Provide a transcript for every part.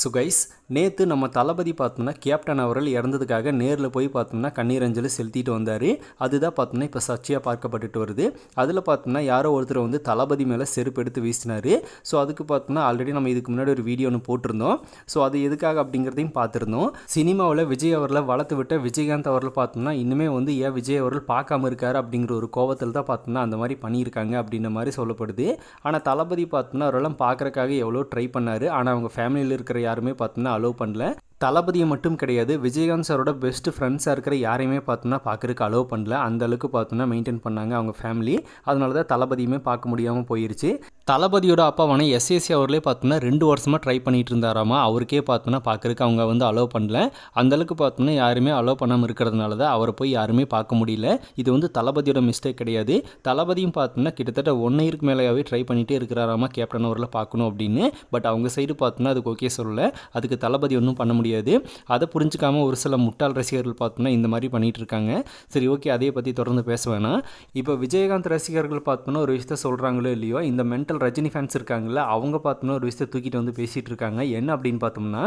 So guys நேற்று நம்ம தளபதி பார்த்தோம்னா கேப்டன் அவர்கள் இறந்ததுக்காக நேரில் போய் பார்த்தோம்னா கண்ணீரஞ்சலி செலுத்திட்டு வந்தார். அதுதான் பார்த்தோம்னா இப்போ சர்ச்சையாக பார்க்கப்பட்டுட்டு வருது. அதில் பார்த்தோம்னா யாரோ ஒருத்தர் வந்து தளபதி மேலே செருப்பு எடுத்து வீசினார். ஸோ அதுக்கு பார்த்தோம்னா ஆல்ரெடி நம்ம இதுக்கு முன்னாடி ஒரு வீடியோ ஒன்று போட்டிருந்தோம். ஸோ அது எதுக்காக அப்படிங்கிறதையும் பார்த்துருந்தோம். சினிமாவில் விஜய் அவர்களை வளர்த்து விட்ட விஜயகாந்த் அவர்கள் பார்த்தோம்னா இன்னுமே வந்து ஏன் விஜய் அவர்கள் பார்க்காம இருக்கார் அப்படிங்கிற ஒரு கோவத்தில் தான் பார்த்தோம்னா அந்த மாதிரி பண்ணியிருக்காங்க அப்படின்ற மாதிரி சொல்லப்படுது. ஆனால் தளபதி பார்த்தோம்னா அவரெல்லாம் பார்க்குறக்காக எவ்வளோ ட்ரை பண்ணார். ஆனால் அவங்க ஃபேமிலியில் இருக்கிற யாருமே பார்த்தோம்னா அலோவ் பண்ணல. தளபதியை மட்டும் கிடையாது விஜயகாந்த் சாரோட பெஸ்ட் ஃப்ரெண்ட்ஸாக இருக்கிற யாரையுமே பார்த்தோன்னா பார்க்குறக்கு அலோவ் பண்ணல. அந்த அளவுக்கு பார்த்தோன்னா மெயின்டைன் பண்ணாங்க அவங்க ஃபேமிலி அதனால தான் தளபதியுமே பார்க்க முடியாமல் போயிருச்சு. தளபதியோட அப்பாவான எஸ்எஸ்சி அவர்களே பார்த்தோன்னா ரெண்டு வருஷமாக ட்ரை பண்ணிட்டு இருந்தாராமா அவருக்கே பார்த்தோன்னா பார்க்குறக்கு அவங்க வந்து அலோவ் பண்ணல. அந்தளவுக்கு பார்த்தோம்னா பார்த்தோன்னா யாருமே அலோவ் பண்ணாமல் இருக்கிறதுனால தான் அவரை போய் யாருமே பார்க்க முடியல. இது வந்து தளபதியோட மிஸ்டேக் கிடையாது. தளபதியும் பார்த்தோன்னா கிட்டத்தட்ட ஒன் இயருக்கு மேலேயாவே ட்ரை பண்ணிகிட்டே இருக்கிறாராமா கேப்டன் அவரில் பார்க்கணும் அப்படின்னு. பட் அவங்க சைடு பார்த்தோன்னா அதுக்கு ஓகே சொல்லலை. அதுக்கு தளபதி ஒன்றும் பண்ண முடியாது. அதை புரிஞ்சுக்காம ஒரு சில முட்டாள் ரசிகர்கள் பார்த்தோன்னா இந்த மாதிரி பண்ணிகிட்டு இருக்காங்க சரி ஓகே அதே பற்றி தொடர்ந்து பேச வேணாம். இப்போ விஜயகாந்த் ரசிகர்கள் பார்த்தோன்னா ஒரு விஷயத்த சொல்கிறாங்களோ இல்லையோ இந்த மென்டல் ரஜினி ஃபேன்ஸ் இருக்காங்கல்ல அவங்க பார்த்தோன்னா ஒரு விஷயத்தை தூக்கிட்டு வந்து பேசிகிட்டு இருக்காங்க. என்ன அப்படின்னு பார்த்தோம்னா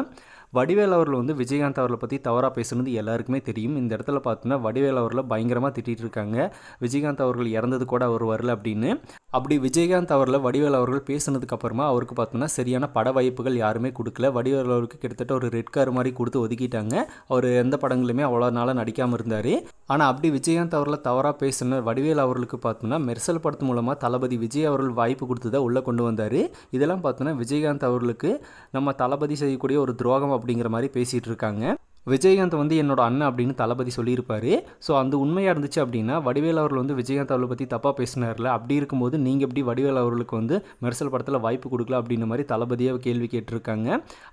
வடிவேல் அவர்கள் வந்து விஜயகாந்த் அவர்களை பற்றி தவறாக பேசுனது எல்லாருக்குமே தெரியும். இந்த இடத்துல பார்த்தோன்னா வடிவேல் அவர்களை பயங்கரமாக திட்டிகிட்டு இருக்காங்க. விஜயகாந்த் அவர்கள் இறந்தது கூட அவர் வரல அப்படின்னு. அப்படி விஜயகாந்த் அவர்களை வடிவேல் அவர்கள் பேசுனதுக்கு அப்புறமா அவருக்கு பார்த்தோன்னா சரியான பட வாய்ப்புகள் யாருமே கொடுக்கல. வடிவேல் அவருக்கு கிட்டத்தட்ட ஒரு ரெட் கார் மாதிரி கொடுத்து ஒதுக்கிட்டாங்க. அவர் எந்த படங்களுமே அவ்வளோ நாளாக நடிக்காமல் இருந்தார். ஆனால் அப்படி விஜயகாந்த் அவர்களை தவறாக பேசின வடிவேல் அவர்களுக்கு பார்த்தோன்னா மெர்சல் படத்து மூலமாக தளபதி விஜய் அவர்கள் வாய்ப்பு கொடுத்தது உள்ளே கொண்டு வந்தார். இதெல்லாம் பார்த்தோன்னா விஜயகாந்த் அவர்களுக்கு நம்ம தளபதி செய்யக்கூடிய ஒரு துரோகம் அப்படிங்கிற மாதிரி பேசிகிட்டு இருக்காங்க. விஜயகாந்த் வந்து என்னோட அண்ணன் அப்படின்னு தளபதி சொல்லியிருப்பாரு. ஸோ அந்த உண்மையாக இருந்துச்சு அப்படின்னா வடிவேல் அவர்கள் வந்து விஜயகாந்த் அவர்களை பற்றி தப்பாக பேசினார்ல. அப்படி இருக்கும்போது நீங்கள் எப்படி வடிவேல் அவர்களுக்கு வந்து மெர்சல் படத்தில் வாய்ப்பு கொடுக்கல அப்படின்ற மாதிரி தளபதியாக கேள்வி கேட்டிருக்காங்க.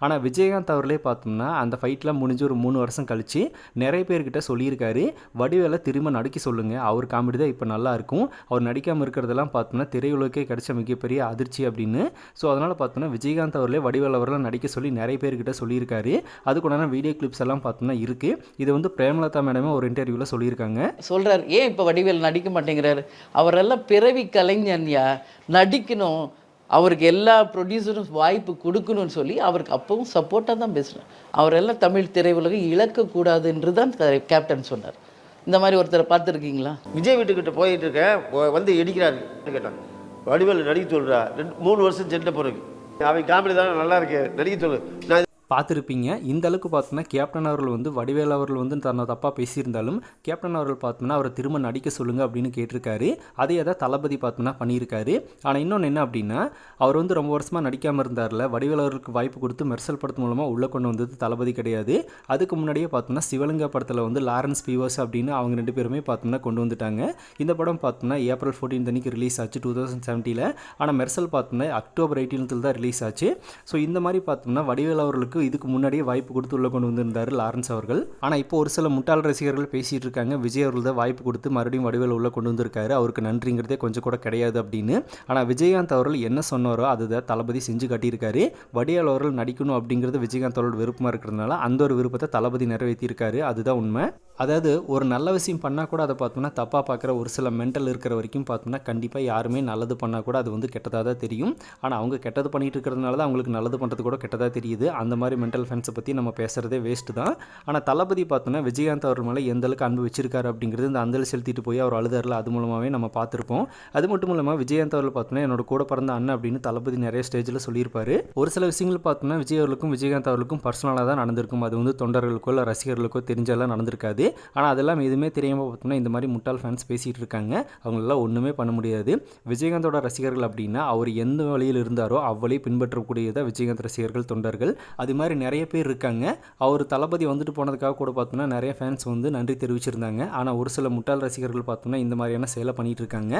ஆனால் விஜயகாந்த் அவர்களே பார்த்தோம்னா அந்த ஃபைட்லாம் முடிஞ்சு ஒரு மூணு வருஷம் கழிச்சு நிறைய பேர்கிட்ட சொல்லியிருக்காரு. வடிவேலை திரும்ப நடிக்க சொல்லுங்கள் அவர் காமெடி தான் இப்போ நல்லா இருக்கும். அவர் நடிக்காமல் இருக்கிறதெல்லாம் பார்த்தோம்னா திரையுலகே கிடைச்ச மிகப்பெரிய அதிர்ச்சி அப்படின்னு. ஸோ அதனால் பார்த்தோம்னா விஜயகாந்த் அவர்களே வடிவேல் அவர்களை நடிக்க சொல்லி நிறைய பேர்கிட்ட சொல்லியிருக்காரு. அதுக்குண்டான வீடியோ கிளிப்ஸ் எல்லாம் பார்த்தோம்னா இருக்குது இது வந்து பிரேமலதா மேடமே ஒரு இன்டர்வியூவில் சொல்லியிருக்காங்க. சொல்றார் ஏன் இப்போ வடிவேல் நடிக்க மாட்டேங்கிறாரு? அவரெல்லாம் பிறவி கலைஞன்யா நடிக்கணும். அவருக்கு எல்லா ப்ரொடியூசரும் வாய்ப்பு கொடுக்கணும்னு சொல்லி அவருக்கு அப்பவும் சப்போர்ட்டாக தான் பேசுகிறேன் அவரெல்லாம் தமிழ் திரையுலகம் இழக்கக்கூடாதுன்று தான் கேப்டன் சொன்னார். இந்த மாதிரி ஒருத்தரை பார்த்துருக்கீங்களா? விஜய் வீட்டுக்கிட்ட போயிட்டு இருக்கேன். வந்து இடிக்கிறாரு கேட்டான் வடிவேல் நடிக்க சொல்றா. ரெண்டு மூணு வருஷம் சென்ற பிறகு. அவன் காமெடி தானே நல்லா இருக்கு. நடிக்க சொல்லு. நான் பார்த்துருப்பீங்க. இந்த அளவுக்கு பார்த்தோன்னா கேப்டன் அவர்கள் வந்து வடிவேல் அவர்கள் வந்து தன்னை தப்பாக பேசியிருந்தாலும் கேப்டன் அவர்கள் பார்த்தோம்னா அவரை திரும்ப நடிக்க சொல்லுங்கள் அப்படின்னு கேட்டிருக்காரு. அதே தான் தளபதி பார்த்தோம்னா பண்ணியிருக்காரு. ஆனால் இன்னொன்று என்ன அப்படின்னா அவர் வந்து ரொம்ப வருஷமாக நடிக்காமல் இருந்தார்ல வடிவேல் அவர்களுக்கு வாய்ப்பு கொடுத்து மெர்சல் படத்து மூலமாக உள்ளே கொண்டு வந்தது தளபதி கிடையாது. அதுக்கு முன்னாடியே பார்த்தோம்னா சிவலிங்க படத்தில் வந்து லாரன்ஸ் பீவர்ஸ் அப்படின்னு அவங்க ரெண்டு பேருமே பார்த்தோம்னா கொண்டு வந்துட்டாங்க. இந்த படம் பார்த்தோம்னா ஏப்ரல் ஃபோர்டீன் அன்னைக்கு ரிலீஸ் ஆச்சு டூ தௌசண்ட் செவன்ட்டியில் ஆனால் மெர்சல் பார்த்தோம்னா அக்டோபர் எயிட்டீன்த்தில் தான் ரிலீஸ் ஆச்சு. ஸோ இந்த மாதிரி பார்த்தோம்னா வடிவேல் அவர்களுக்கு இதுக்கு முன்னாடியே வாய்ப்பு கொடுத்து உள்ள கொண்டு வந்திருந்தார் லாரன்ஸ் அவர்கள். ஆனால் இப்போ ஒரு சில முட்டாள் ரசிகர்கள் பேசிட்டு இருக்காங்க. விஜய் அவர்கள் தான் வாய்ப்பு கொடுத்து மறுபடியும் வடிவேல் உள்ள கொண்டு வந்திருக்காரு. அவருக்கு நன்றிங்கிறதே கொஞ்சம் கூட கிடையாது அப்படின்னு. ஆனால் விஜயகாந்த் அவர்கள் என்ன சொன்னாரோ அதுதான் தளபதி செஞ்சு காட்டியிருக்காரு. வடிவேல் அவர்கள் நடிக்கணும் அப்படிங்கிறது விஜயகாந்த் அவர்கள் விருப்பமாக இருக்கிறதுனால அந்த ஒரு விருப்பத்தை தளபதி நிறைவேற்றியிருக்காரு. அதுதான் உண்மை. அதாவது ஒரு நல்ல விஷயம் பண்ணால் கூட அதை பார்த்தோம்னா தப்பாக பார்க்குற ஒரு சில மென்டல் இருக்கிற வரைக்கும் பார்த்தோம்னா கண்டிப்பாக யாருமே நல்லது பண்ணால் கூட அது வந்து கெட்டதாக தான் தெரியும். ஆனால் அவங்க கெட்டது பண்ணிட்டு இருக்கிறதுனால தான் அவங்களுக்கு நல்லது பண்ணுறது கூட கெட்டதாக தெரியுது. அந்த மாதிரி மென்டல் ஃபேன்ஸை பற்றி நம்ம பேசுகிறதே வேஸ்ட்டு தான். ஆனால் தளபதி பார்த்தோன்னா விஜயகாந்த் அவர் மேலே எந்த அளவுக்கு அன்பு வச்சிருக்காரு அப்படிங்கிறது இந்த அந்தல் செலுத்திட்டு போய் அவர் அழுதாரில் அது மூலமாகவே நம்ம பார்த்துருப்போம். அது மட்டும் இல்லாமல் விஜயகாந்த் அவர்கள் பார்த்தோன்னா என்னோட கூட பிறந்த அண்ணன் அப்படின்னு தளபதி நிறைய ஸ்டேஜில் சொல்லியிருப்பார். ஒரு சில விஷயங்கள் பார்த்தோன்னா விஜய் அவர்களுக்கும் விஜயகாந்த் அவர்களுக்கும் பர்சனலாக தான் நடந்திருக்கும். அது வந்து தொண்டர்களுக்கோ இல்லை ரசிகர்களுக்கோ தெரிஞ்செல்லாம் நடந்திருக்காது. ஆனால் அதெல்லாம் எதுவுமே தெரியாமல் பார்த்தோம்னா இந்த மாதிரி முட்டாள் ஃபேன்ஸ் பேசிகிட்டு இருக்காங்க. அவங்களெல்லாம் ஒன்றுமே பண்ண முடியாது. விஜயகாந்தோட ரசிகர்கள் அப்படின்னா அவர் எந்த வழியில் இருந்தாரோ அவ்வழி பின்பற்றக்கூடியதாக விஜயகாந்த் ரசிகர்கள் தொண்டர்கள். அது மாதிரி நிறைய பேர் இருக்காங்க. அவர் தளபதி வந்துட்டு போனதுக்காக கூட பார்த்தோம்னா நிறைய ஃபேன்ஸ் வந்து நன்றி தெரிவிச்சிருந்தாங்க. ஆனால் ஒரு சில முட்டாள் ரசிகர்கள் பார்த்தோம்னா இந்த மாதிரியான செயலை பண்ணிகிட்டு இருக்காங்க.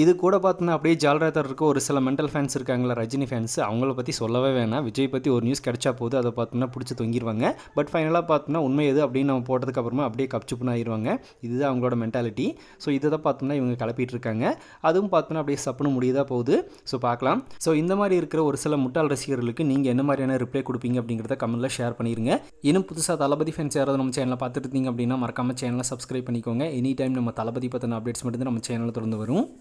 இது கூட பார்த்தோன்னா அப்படியே ஜால்ராத்தர் இருக்க ஒரு சில மென்டல் ஃபேன்ஸ் இருக்காங்களா ரஜினி ஃபேன்ஸ் அவங்கள பற்றி சொல்லவே வேணாம். விஜய் பற்றி ஒரு நியூஸ் கிடைச்சா போது அதை பார்த்தோம்னா பிடிச்சி தொங்கிடுவாங்க பட் ஃபைனலாக பார்த்தோம்னா உண்மை எது அப்படின்னு நம்ம போட்டதுக்கு அப்புறமா அப்படியே கப்சுப்புன்னு ஆயிடுவாங்க இதுதான் அவங்களோட மென்டாலிட்டி ஸோ இதை தான் பார்த்தோம்னா இவங்க கிளப்பிட்டு இருக்காங்க. அதுவும் பார்த்தோன்னா அப்படியே சப்புன்னு முடியதாக போகுது. ஸோ பார்க்கலாம். ஸோ இந்த மாதிரி இருக்கிற ஒரு சில முட்டாள் ரசிகர்களுக்கு நீங்கள் என்ன மாதிரியான ரிப்ளை கொடுப்பீங்க அப்படிங்கிறத கமெண்ட்டில் ஷேர் பண்ணிடுங்க இன்னும் புதுசாக தளபதி ஃபேன்ஸ் யாராவது நம்ம சேனலை பார்த்துட்டு இருந்தீங்க அப்படின்னா மறக்காம சேனலை சப்ஸ்கிரைப் பண்ணிக்கோங்க. எனி டைம் நம்ம தளபதி பற்றின அப்டேட்ஸ் மட்டும் நம்ம சேனலில் தொடர்ந்து வரும்.